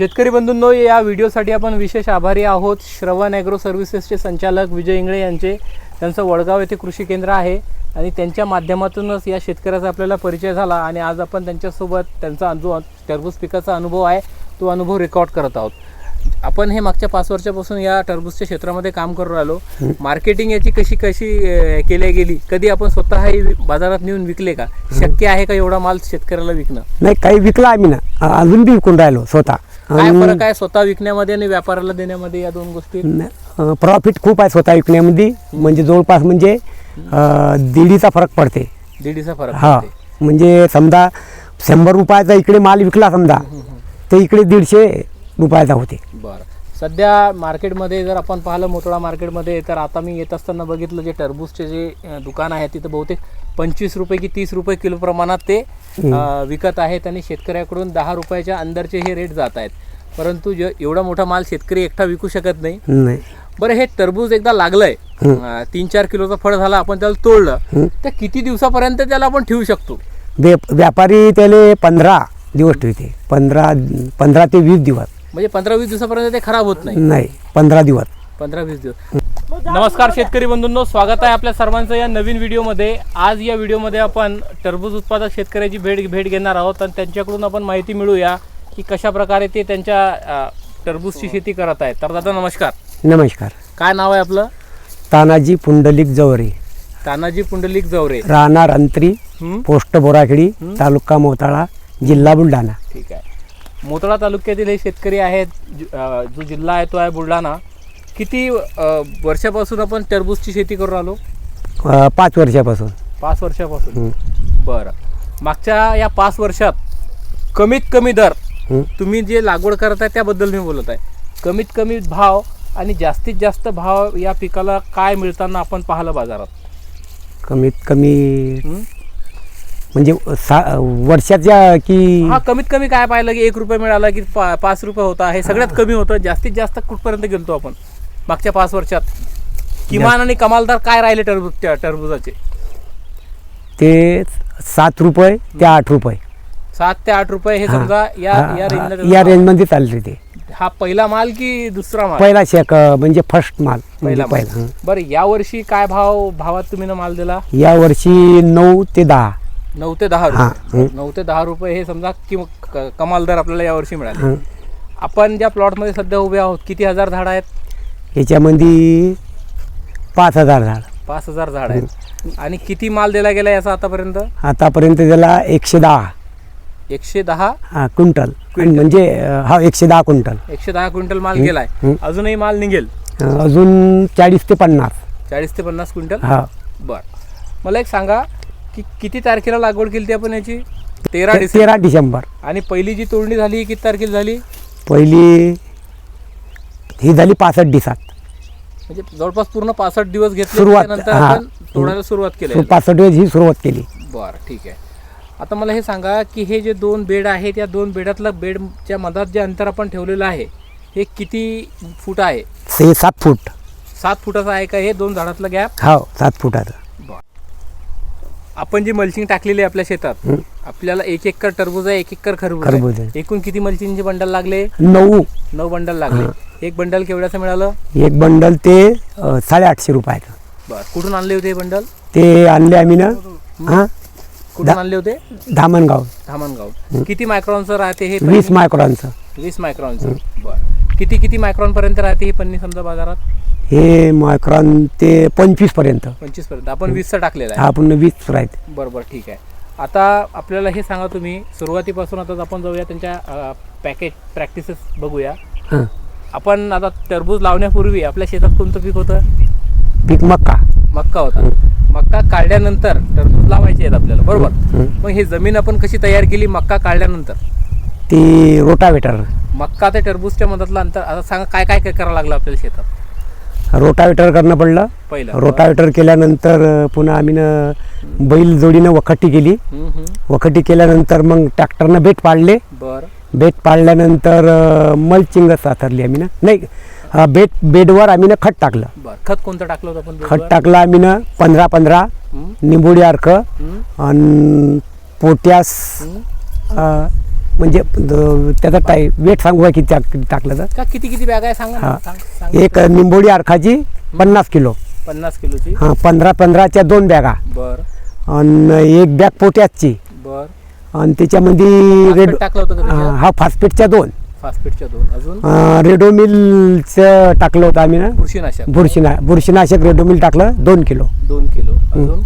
शेतकरी बंधूंनो या व्हिडिओसाठी आपण विशेष आभारी आहोत. श्रवण ॲग्रो सर्व्हिसेसचे संचालक विजय इंगळे यांचे. त्यांचं वडगाव येथे कृषी केंद्र आहे आणि त्यांच्या माध्यमातूनच या शेतकऱ्याचा आपल्याला परिचय झाला आणि आज आपण त्यांच्यासोबत त्यांचा जो टरबूज पिकाचा अनुभव आहे तो अनुभव रेकॉर्ड करत आहोत. आपण हे मागच्या पाच वर्षापासून या टरबूजच्या क्षेत्रामध्ये काम करून राहिलो मार्केटिंग याची कशी कशी केली गेली? कधी आपण स्वतः बाजारात नेऊन विकले का? शक्य आहे का एवढा माल शेतकऱ्याला विकणं? नाही काही विकला आम्ही ना. अजून बी विकून राहिलो स्वतः. काय फरक आहे स्वतः विकण्यामध्ये आणि व्यापाराला देण्यामध्ये या दोन गोष्टी? प्रॉफिट खूप आहे स्वतः विकण्यामध्ये. म्हणजे जवळपास म्हणजे अ, दीडीचा फरक पडते. दीडीचा फरक हा पडते. म्हणजे समजा शंभर रुपयाचा इकडे माल विकला समजा तर इकडे दीडशे रुपयाचा होते. बरं. सध्या मार्केटमध्ये जर आपण पाहिलं मोतळा मार्केटमध्ये तर आता मी येत असताना बघितलं जे टरबूजचे जे दुकान आहे तिथं बहुतेक पंचवीस रुपये की तीस रुपये किलो प्रमाणात ते विकत आहेत आणि शेतकऱ्याकडून दहा रुपयाच्या अंदरचे हे रेट जात आहेत. परंतु जे एवढा मोठा माल शेतकरी एकटा विकू शकत नाही. नाही. बरं हे टरबूज एकदा लागलंय. तीन चार किलोचं फळ झालं आपण त्याला तोडलं. तर किती दिवसापर्यंत त्याला आपण ठेवू शकतो? व्या व्यापारी त्याले पंधरा दिवस ठेवते. पंधरा पंधरा ते वीस दिवस. म्हणजे पंधरा वीस दिवसापर्यंत ते खराब होत नाही. नाही पंधरा दिवस. पंधरा वीस दिवस. नमस्कार शेतकरी बंधूंनो स्वागत आहे आपल्या सर्वांचं या नवीन व्हिडिओमध्ये. आज या व्हिडिओमध्ये आपण टरबूज उत्पादक शेतकऱ्याची भेट भेट घेणार आहोत आणि त्यांच्याकडून आपण माहिती मिळूया की कशा प्रकारे ते त्यांच्या टरबूजची शेती करत आहेत. तर दादा नमस्कार. नमस्कार. काय नाव आहे आपलं? तानाजी पुंडलिक जवरे. तानाजी पुंडलिक जवरे. राहणार अंतरी हं? पोस्ट बोराखेडी तालुका मोताळा जिल्हा बुलढाणा. ठीक आहे. मोतळा तालुक्यातील हे शेतकरी आहेत जो जिल्हा आहे तो आहे बुलढाणा. किती वर्षापासून आपण टरबूजची शेती करून अ, पाच वर्षापासून. पाच वर्षापासून. बरं. मागच्या या पाच वर्षात कमीत कमी दर. तुम्ही जे लागवड करत आहे त्याबद्दल मी बोलत आहे. कमीत कमी भाव आणि जास्तीत जास्त भाव या पिकाला काय मिळताना आपण पाहिलं बाजारात? कमीत कमी? म्हणजे सा वर्षाच्या की हा कमीत कमी काय पाहिलं की एक रुपये मिळाला की पा पाच रुपये होता. हे सगळ्यात कमी होतं. जास्तीत जास्त कुठपर्यंत गेलतो आपण? मागच्या पाच वर्षात. किमान आणि कमालदार काय राहिले टरबूज त्या टरबुजाचे? ते सात रुपये ते आठ रुपये. सात ते आठ रुपये हे समजा या या हा, रेंजला या रेंजमध्ये चालते ते. हा पहिला माल की दुसरा माल? पहिला शेक म्हणजे फर्स्ट माल. म्हणजे पहिला माल. पहिला. बरं या वर्षी काय भाव भावात तुम्ही ना माल दिला? या वर्षी नऊ ते दहा. नऊ ते दहा रुपये. नऊ ते दहा रुपये हे समजा कि कमाल दर आपल्याला या वर्षी मिळाले. आपण ज्या प्लॉटमध्ये सध्या उभे आहोत किती हजार झाड आहेत? याच्यामध्ये पाच हजार झाड. पाच हजार झाड आहेत. आणि किती माल दिला गेला याचा आतापर्यंत? आतापर्यंत त्याला एकशे दहा. एकशे दहा? क्विंटल. म्हणजे हा एकशे दहा क्विंटल. एकशे दहा क्विंटल माल गेलाय. अजूनही माल निघेल? अजून चाळीस ते पन्नास. चाळीस ते पन्नास क्विंटल? हा. बर. मला एक सांगा की किती तारखेला लागवड केली ती आपण याची? तेरा ते- डिसेंबर. तेरा डिसेंबर. आणि पहिली जी तोडणी झाली ही किती तारखेला झाली? पहिली ही झाली पासष्ट दिवसात. म्हणजे जवळपास पूर्ण पासष्ट दिवस घेतले सुरुवात, त्यानंतर हा. आपण तोडायला सुरुवात केली. पासष्ट दिवस ही सुरुवात केली. बरं ठीक आहे. आता मला हे सांगा की हे जे दोन बेड आहेत या दोन बेडातलं बेडच्या मधात जे अंतर आपण ठेवलेलं आहे हे किती फूट आहे? सात फूट. सात फुटाचं आहे का हे? दोन झाडातलं गॅप? हो सात फुटाचं. आपण जी मल्चिंग टाकलेली आहे आपल्या शेतात. आपल्याला एक एकर टरबूज आहे एक एकर खरबूज खरबूज आहे. आहे. एकूण किती मल्चिंगचे बंडल लागले? नऊ. नऊ बंडल लागले. एक बंडल केवढ्याचं मिळालं? एक बंडल ते अं, साडेआठशे रुपयाचं. बरं कुठून आणले होते हे बंडल? ते आणले आम्ही ना हां? कुठून दा- आणले होते? धामणगाव. धामणगाव. किती मायक्रॉनचं राहते हे? वीस मायक्रोनचं वीस मायक्रॉनचं बरं. किती किती मायक्रॉन पर्यंत राहते ही पन्नी समजा बाजारात? हे मायक्रॉन ते पंचवीसपर्यंत. पंचवीसपर्यंत. आपण वीसचा टाकलेला आहे. पुन्हा वीस राहते. बरोबर ठीक आहे. आता आपल्याला हे सांगा तुम्ही सुरुवातीपासून आता आपण जाऊया त्यांच्या पॅकेज प्रॅक्टिसेस बघूया. हां. आपण आता टरबूज लावण्यापूर्वी आपल्या शेतात कोणतं पीक होतं? पीक मक्का. मक्का होता. मक्का काढल्यानंतर टरबूज लावायचे आहेत आपल्याला बरोबर. मग ही जमीन आपण कशी तयार केली मक्का काढल्यानंतर? ती रोटावेटर. मक्का ते टरबूजच्या मधातलं अंतर आता सांगा काय काय काय करावं लागलं आपल्याला शेतात? रोटावेटर करणं पडलं. पहिलं. रोटावेटर केल्यानंतर अं, पुन्हा आम्ही न बैल जोडीनं वखट्टी केली. वखट्टी केल्यानंतर मग ट्रॅक्टरनं बेट पाडले. बरं. बेट पाडल्यानंतर मल्चिंग साथरली आम्ही ना. नाही अं, बेट बेडवर आम्ही ना खत टाकलं. बरं. खत कोणतं टाकलं होतं आपण खत? टाकलं आम्ही ना पंधरा पंधरा निंबोडी अर्क आणि पोट्यास. अं, म्हणजे द- त्याचा टाय वेट सांगू का किती टाक- किती टाकलं तर? का किती किती बॅग आहे सांगा ना. हा. सांग सांग. एक निंबोळी अर्खाची पन्नास किलो. पन्नास किलोची? हां पंधरा पंधराच्या दोन बॅगा. बर. आणि एक बॅग पोटॅसची बर. आणि त्याच्यामध्ये रेड टाकलं होतं का हा त्याच्यात? हा फास्फेटच्या दोन. फास्फेटच्या दोन. अजून? अं, रेडोमिलचं टाकलं होतं आम्ही ना. बुरशीनाशक. बुरशीना बुरशीनाशक रेडोमिल टाकलं दोन किलो. दोन किलो. अजून?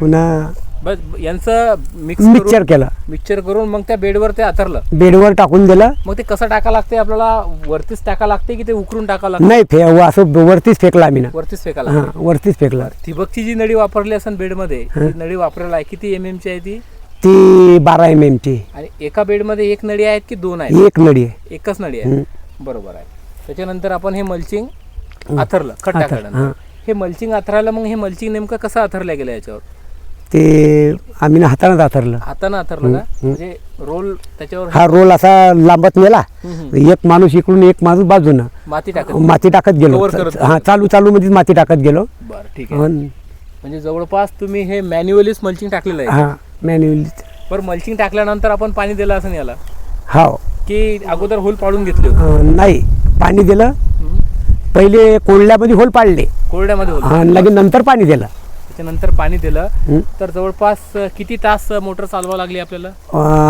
पुन्हा बस यांचं मिक्स मिक्सचर केलं. मिक्सचर करून मग त्या बेडवर ते आतरलं बेडवर टाकून दिलं. मग ते कसं टाका लागते आपल्याला वरतीच टाका लागते की ते उकरून टाका लागते नाही फे असं वरतीच फेकलं आम्ही ना. वरतीच फेकायला हां लागते वरतीच फेकलं. ठिबकची जी नळी वापरली असेल बेडमध्ये ती नळी वापरायला आहे किती एम ची आहे ती? ती बारा एम एमची आणि एका बेडमध्ये एक नळी आहेत की दोन आहेत? एक नळी आहे. एकच नळी आहे. बरोबर आहे. त्याच्यानंतर आपण हे मल्चिंग आथरलं खत आथर- हां. हे मल्चिंग आथरायला मग हे मल्चिंग नेमकं कसं आथरलं गेलं याच्यावर? ते आम्ही ना हातानं आथरलं हातानं आथरलं का? म्हणजे रोल त्याच्यावर हा रोल असा लांबत नेला. एक माणूस इकडून एक माणूस बाजूनं माती टाकत माती टाकत गेलो. Cover करत हा चालू चालू मध्येच माती टाकत गेलो. बरं ठीक आहे. अन म्हणजे जवळपास तुम्ही हे मॅन्युअलीच मल्चिंग टाकलेलं आहे. हा मॅन्युअली. बरं मल्चिंग टाकल्यानंतर आपण पाणी दिलं असं याला? हा की अगोदर होल पाडून घेतले होते? अं, नाही. पाणी दिलं. हम्म. पहिले कोल्ड्यामध्ये होल पाडले. कोरड्यामध्ये होल आणि लगेच नंतर पाणी दिलं. त्याच्यानंतर पाणी दिलं. तर जवळपास किती तास मोटर चालवा लागली आपल्याला?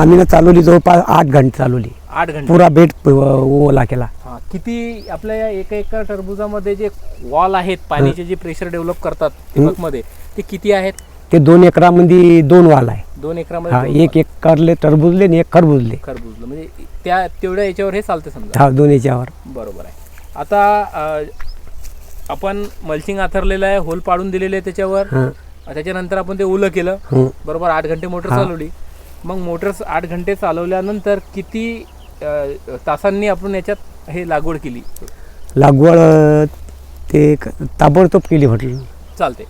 आम्ही ना चालवली जवळपास आठ घंटे चालवली. आठ घंटे. पुरा बेड प- ओला केला. हा, किती आपल्या या एका एका टरबुजामध्ये जे वॉल आहेत पाण्याचे जे प्रेशर डेव्हलप करतात ठिबकमध्ये ते किती आहेत? ते दोन एकरामध्ये दोन वाल आहे. दोन हा एकरामध्ये एक एक करले टरबुजले आणि एक खरबुजले. खरबुजलं. म्हणजे त्या तेवढ्या याच्यावर हे चालते समजा? हा दोन याच्यावर. बरोबर आहे. आता आपण मल्चिंग आथरलेलं आहे होल पाडून दिलेले आहे त्याच्यावर. त्याच्यानंतर आपण ते ओलं केलं. बरोबर आठ घंटे मोटर. चालवली. मग मोटर आठ घंटे चालवल्यानंतर किती तासांनी आपण याच्यात हे लागवड केली? लागवड ते ताबडतोब केली म्हटलं. चालते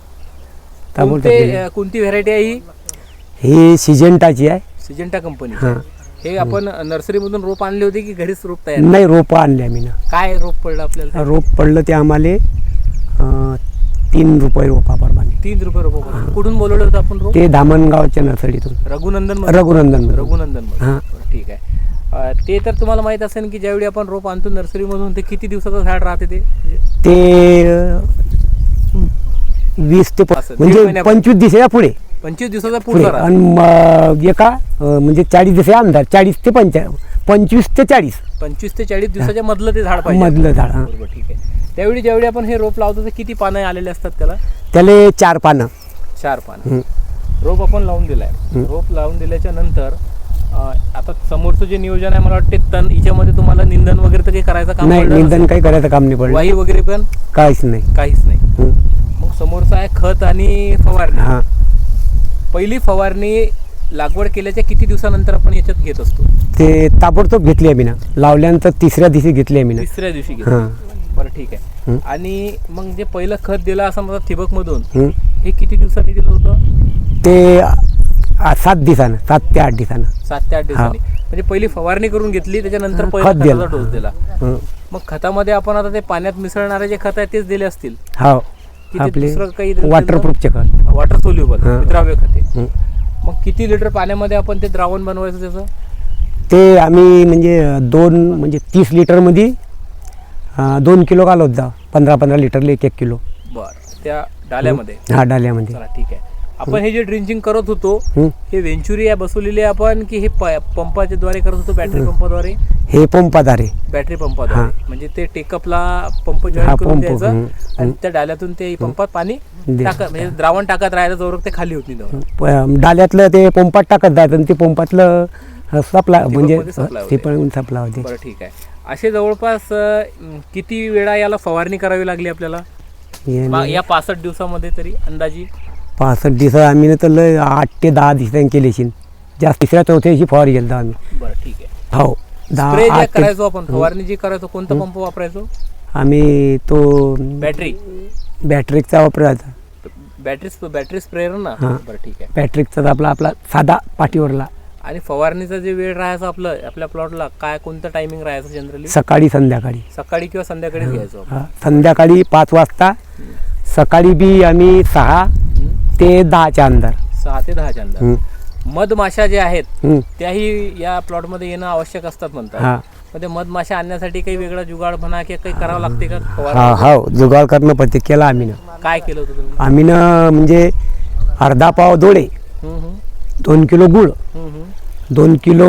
ताबडतोब कोणते व्हेरायटी आहे ही? ही सिजेंटाची आहे. सिजंटा कंपनी हा. हे आपण नर्सरीमधून रोप आणले होते की घरीच रोप तयार नाही रोपं आणले आम्ही ना. काय रोप पडलं आपल्याला? रोप पडलं ते आम्हाला अं, तीन रुपये रोपाप्रमाणे तीन रुपये रोप. कुठून बोलवलं होतं आपण रोप? ते दामणगावच्या नर्सरीतून. रघुनंदन रघुनंदन रघुनंदन हा. ठीक आहे. अं, ते तर तुम्हाला माहीत असेल की ज्यावेळी आपण रोप आणतो नर्सरीमधून ते किती दिवसाचं झाड राहते ते? ते अं, वीस ते प- असं, दीड म्हणजे महिन्यापर्यंत. पंचवीस दिवसाच्या पुढे. पंचवीस दिवसाचा पुढे. राहते. आणि एका अं, म्हणजे चाळीस दिवसा अंदाज चाळीस ते पंचा पंचवीस ते चाळीस. पंचवीस ते चाळीस दिवसाच्या मधलं ते झाड पाहिजे. मधलं झाड हा. बरोबर ठीक आहे. त्यावेळी ज्यावेळी आपण हे रोप लावतो तर किती पानं आलेले असतात त्याला? त्याला चार पानं. चार पानं. रोप आपण लावून दिलाय. रोप लावून दिल्याच्या नंतर आता समोरचं जे नियोजन आहे मला वाटते तण हिच्यामध्ये तुम्हाला निंदन वगैरे तर काही करायचं काम नाही पडलं निंदन नसेल. काही करायचं काम नाही पडलं. वाही वगैरे पण? काहीच नाही. काहीच नाही. हं. मग समोरचं आहे खत आणि फवारणी. हा. पहिली फवारणी लागवड केल्याच्या किती दिवसानंतर आपण याच्यात घेत असतो? ते ताबडतोब घेतली आम्ही ना. लावल्यानंतर तिसऱ्या दिवशी घेतली आम्ही ना. तिसऱ्या दिवशी घेतो हां. बरं ठीक आहे. आणि मग जे पहिलं खत दिलं असं मला ठिबक मधून हं. हे किती दिवसांनी दिलं होतं? ते आ, सात दिवसानं सात ते आठ दिवसानं. सात ते आठ दिवसांनी. म्हणजे पहिली फवारणी करून घेतली त्याच्यानंतर खत पहिला दिलं. खताचा डोस दिला. हं. मग खतामध्ये आपण आता ते पाण्यात मिसळणारे जे खत आहे तेच दिले असतील. हो. ते आपले दुसरं काही दिलं वॉटरप्रूफचे खत. वॉटर सोल्युबल हां. द्राव्य खते. हं. मग किती लिटर पाण्यामध्ये आपण ते द्रावण बनवायचं त्याचं? ते आम्ही म्हणजे दोन म्हणजे तीस लिटरमध्ये अं, दोन किलो घालत जा. पंधरा पंधरा लिटरले एक एक किलो. बरं. त्या डाल्यामध्ये? हा डाल्यामध्ये. चला ठीक आहे. आपण हे जे ड्रिंचिंग करत होतो हं. वेंचुरी आहे बसवलेली आपण की हे पंपाच्या द्वारे करत होतो बॅटरी पंपाद्वारे? हे पंपादारे बॅटरी पंपाद्वारे. म्हणजे ते टेकअपला पंप जॉईन करून द्यायचं आणि. त्या डाल्यातून ते पंपात पाणी. टाकत म्हणजे द्रावण टाकत राहायचं जोर ते खाली होत नाही डाल्यातलं ते पंपात टाकत जायचं आणि ते पंपातलं सप्लाय म्हणजे. ते पण सप्लाय होते. बरं ठीक आहे. असे जवळपास किती वेळा याला फवारणी करावी लागली आपल्याला? या पासष्ट दिवसामध्ये तरी अंदाजी? पासष्ट दिवस आम्ही ना तर लय आठ ते दहा दिवसांनी केली जास्त तिसऱ्या चौथ्या दिवशी फवारी गेलो आम्ही. बरं ठीक आहे. हो दहा आठ ते करायचो आपण फवारणी जी करायचो कोणता पंप वापरायचो? आम्ही तो बॅटरी बॅटरीचा वापरायचा. बॅटरी बॅटरी स्प्रेअर ना? हां. बरं ठीक आहे. बॅटरीचा आपला आपला साधा पाठीवरला. आणि फवारणीचा जे वेळ राहायचा आपलं आपल्या प्लॉटला काय कोणतं टायमिंग राहायचं जनरली सकाळी संध्याकाळी. सकाळी किंवा संध्याकाळीच घ्यायचो आपण. हा, संध्याकाळी पाच वाजता. सकाळी बी आम्ही सहा? ते दहाच्या अंदर. सहा ते दहाच्या अंदर. हं. मधमाशा जे आहेत हं. त्याही या प्लॉटमध्ये येणं आवश्यक असतात म्हणतात. मग ते मधमाशा आणण्यासाठी काही वेगळा जुगाड म्हणा किंवा काही करावं लागते का? फवारा हा हो जुगाड करणं पडते केला आम्ही ना काय केलं होतं तुम्ही? आम्ही ना म्हणजे अर्धा पाव दोडे हम्म, हम्म, दोन किलो गुळ हम्म, हम्म, दोन किलो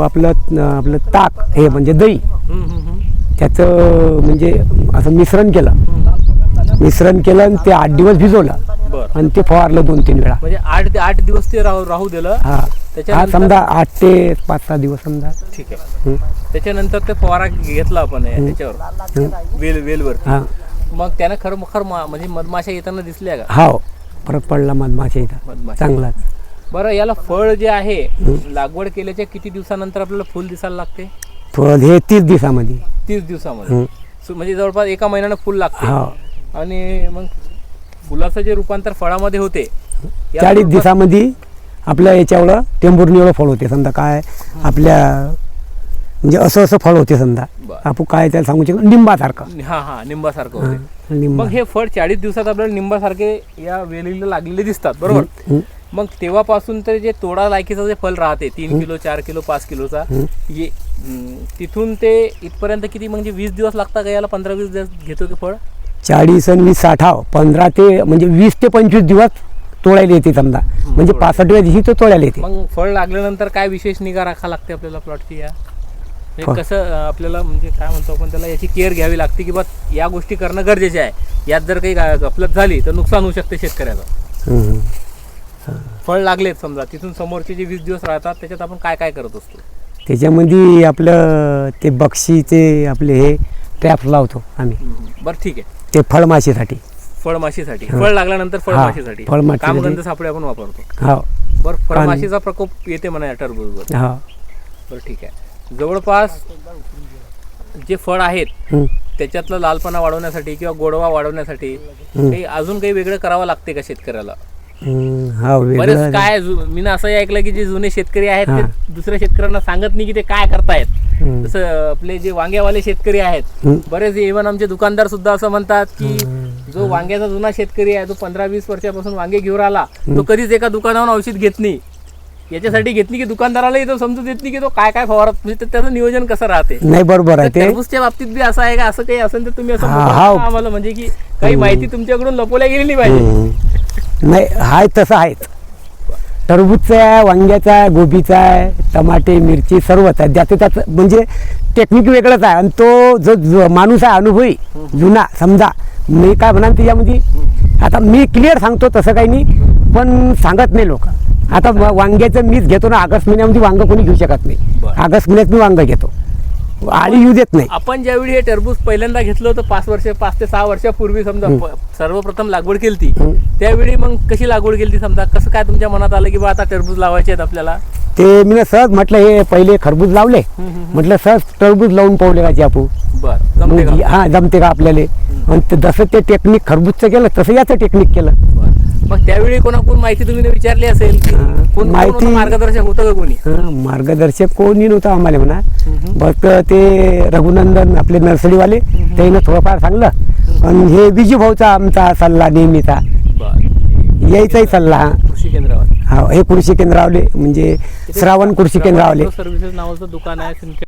आपलं आपलं ताक हे म्हणजे दही. हम्म, हम्म, हम्म. त्याचं म्हणजे असं मिश्रण केलं. मिश्रण केलं आणि ते आठ दिवस भिजवलं. बरं. आणि ते फवारलं दोन तीन वेळा. म्हणजे आठ आठ दिवस ते राहू राहू दिलं. हा. हा त्याच्यानंतर- समजा आठ ते पाच सहा दिवस समजा. ठीक आहे. हं. त्याच्यानंतर ते फवारा घेतला आपण या- त्याच्यावर. वेल वेलवर हा. मग त्यानं खरं खर म्हणजे मधमाशा येताना दिसल्या का? हाव. फरक पडला मधमाशा इथं. मधमाशा. चांगलाच. बरं याला फळ जे आहे लागवड केल्याच्या किती दिवसानंतर आपल्याला फुल दिसायला लागते? फळ हे तीस दिवसामध्ये. तीस दिवसामध्ये. हं. सु- म्हणजे जवळपास एका महिन्यानं फुल लागते. आणि मग फुलाचं जे रूपांतर फळामध्ये होते या चाळीस दिवसामध्ये आपल्या याच्यावर टेंभुर्णी एवढं फळ होते समजा. काय आपल्या म्हणजे असं असं फळ होते समजा. आपण काय त्याला सांगू शकतो लिंबासारखं हा हा निंबासारखं हा, होते मग हे फळ चाळीस दिवसात आपल्याला निंबासारखे या वेलीला लागलेले दिसतात बरोबर. मग तेव्हापासून तर जे तोडा लायकीचं जे फळ राहते तीन किलो चार किलो पाच किलोचा ये तिथून ते इथपर्यंत किती म्हणजे वीस दिवस लागतात का याला? पंधरा वीस दिवस घेतो की फळ? चाळीस आणि वीस साठाव पंधरा ते म्हणजे वीस ते पंचवीस दिवस तोडायला येते समजा. म्हणजे. पासष्टव्या दिवशी तो तोडायला येते. मग फळ लागल्यानंतर काय विशेष निगा राखा लागते आपल्याला प्लॉटची या? कसं आपल्याला म्हणजे काय म्हणतो आपण त्याला याची केअर घ्यावी लागते की बा या गोष्टी करणं गरजेचे आहे. यात जर काही गफलत झाली तर नुकसान होऊ शकते शेतकऱ्याचं. फळ लागलेत समजा तिथून समोरचे जे वीस दिवस राहतात त्याच्यात आपण काय काय करत असतो? त्याच्यामध्ये आपलं ते बक्षीचे आपले हे ट्रॅप लावतो आम्ही. बरं ठीक आहे. ते फळमाशीसाठी. फळमाशीसाठी. फळ लागल्यानंतर फळमाशीसाठी. फळमाशीसाठी. कामगंध सापळे आपण वापरतो. हो. बरं फळमाशीचा प्रकोप येते म्हणा या टरबूजवर. हो. बरं ठीक आहे. जवळपास जे फळ आहेत हं. त्याच्यातला लालपणा वाढवण्यासाठी किंवा गोडवा वाढवण्यासाठी काही अजून काही वेगळं करावं लागते का शेतकऱ्याला? हो बरेच वेगळं काय जु- मी ना असंही ऐकलं की जे जुने शेतकरी आहेत ते दुसऱ्या शेतकऱ्यांना सांगत नाही की ते काय करतायत. जसं आपले जे वांग्यावाले शेतकरी आहेत. बरेच इव्हन आमचे दुकानदार सुद्धा असं म्हणतात की जो वांग्याचा जुना शेतकरी आहे तो पंधरा वीस वर्षापासून वांगे घेऊन आला तो कधीच एका दुकानावर औषध घेत नाही. याच्यासाठी घेत नाही की दुकानदारालाही तो समजून येत नाही की तो काय काय फवारत म्हणजे ते- त्याचं नियोजन कसं राहते. नाही बरोबर आहे तर ते. टरबूजच्या बाबतीत बी असं आहे का? असं काही असेल तर तुम्ही असं हा, मोकळं हा. सांगा आम्हाला म्हणजे की काही माहिती तुमच्याकडून लपवल्या गेली नाही पाहिजे. नाही हाय तसं आहेच टरबूजचा आहे वांग्याचा आहे गोबीचा आहे टमाटे मिरची सर्वच आहे. ज्याचं त्याचं म्हणजे टेक्निक वेगळंच आहे. आणि तो जो जो माणूस आहे अनुभवी जुना समजा मी काय म्हणा त्याच्यामध्ये आता मी क्लिअर सांगतो तसं काही नाही पण सांगत नाही लोक. आता वांग्याचं मीच घेतो ना ऑगस्ट महिन्यामध्ये वांग कोणी घेऊ शकत नाही. ऑगस्ट महिन्यात मी वांग घेतो. आळी येऊ देत नाही. आपण ज्यावेळी हे टरबूज पहिल्यांदा घेतलं होतं पाच वर्ष पाच ते सहा वर्षापूर्वी समजा सर्वप्रथम लागवड केली ती. त्यावेळी मग कशी लागवड केली ती समजा? कसं काय तुमच्या मनात आलं की बा आता टरबूज लावायचे आहेत आपल्याला? ते मी सहज म्हटलं हे पहिले खरबूज लावले. म्हटलं सहज टरबूज लावून पाहले का आपू बर जमते का मग हा जमते का आपल्याला? आणि ते जसं ते टेक्निक खरबूजचं केलं तसं याचं टेक्निक केलं. बरं. मग त्यावेळी कोणाकोण माहिती तुम्ही विचारली असेल की हा. कोण- कोण माहिती- होतं मार्गदर्शक होतं का कोणी? हा, मार्गदर्शक कोणी नव्हतं आम्हाला म्हणा. फक्त ते रघुनंदन आपले नर्सरीवाले त्यानं थोडंफार सांगलं. आणि हे विजू भाऊचा आमचा सल्ला नेहमीचा. बर. यायचाही सल्ला हा. कृषी केंद्रावर. हा हे कृषी केंद्रावले म्हणजे श्रावण कृषी केंद्रावले. सर्व्हिसेस नावाचं दुकान आहे